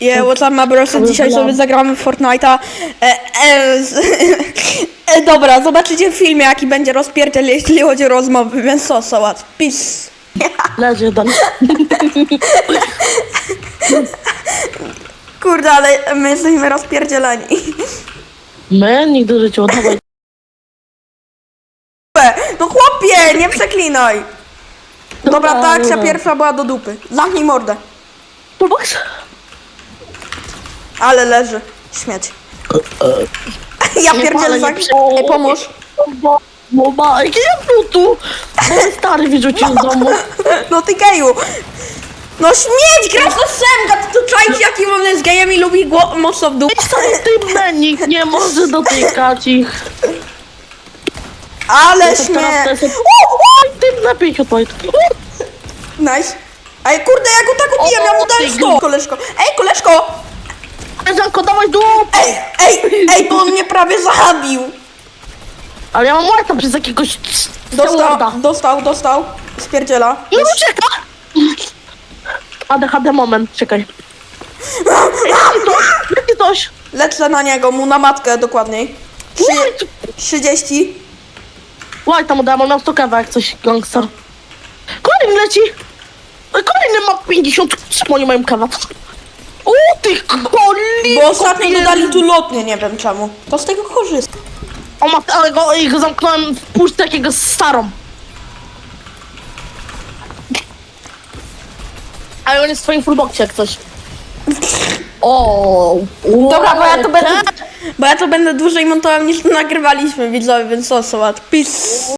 Yeah, what's up, my? Dzisiaj sobie zagramy w Fortnite'a. E, e, z, e, dobra, zobaczycie w filmie, jaki będzie rozpierdziel, jeśli chodzi o rozmowy, więc so, so what? Peace. Leży jeden. Kurde, ale my jesteśmy rozpierdzieleni. My nigdy w życiu oddawaj. No chłopie, nie przeklinaj. Dobra, ta akcja pierwsza była do dupy. Zamknij mordę. Toolbox? Ale leży. Śmieć. Ja pierdzielę za... Ej, pomóż. Bo, bo ma, ja był tu? Bo stary wyrzucił z domu. No ty geju. No śmieć, gra to Semga, ty tu czaisz jaki on jest gejem i lubi gło- mocno w dół. Sam tym nikt nie może dotykać ich. Ale To teraz śmiech. to jest... Tym lepiej się. Nice. Ej, kurde, ja go tak ubiłem, ja mu dałem ty 100. Koleżko. Ej, koleżko. Koleżanko, dawaj dół! Ej, ej, ej, bo on mnie prawie zabił. Ale ja mam łajta przez jakiegoś... Dostał, stewarda. dostał, dostał. Spierdziela. Nie ucieka! ADHD moment, czekaj. Jaki coś? Lecę na niego, mu na matkę dokładniej. Trzy, White! 30. White mu dałem, on miał 100 kawa jak coś, gangster. Kolejny leci! Kolejny ma 50 spłoni moim kawa. O ty koli! Bo ostatnio dodali tu lotnie, nie wiem czemu. To z tego korzysta. O ma, ale go, i go zamknąłem w puszce takiego starą. Ale on jest w twoim fullboxie jak coś. O, Dobra, bo ja to będę, bo ja to będę dłużej montował niż nagrywaliśmy widzowie, więc o, so what. Peace.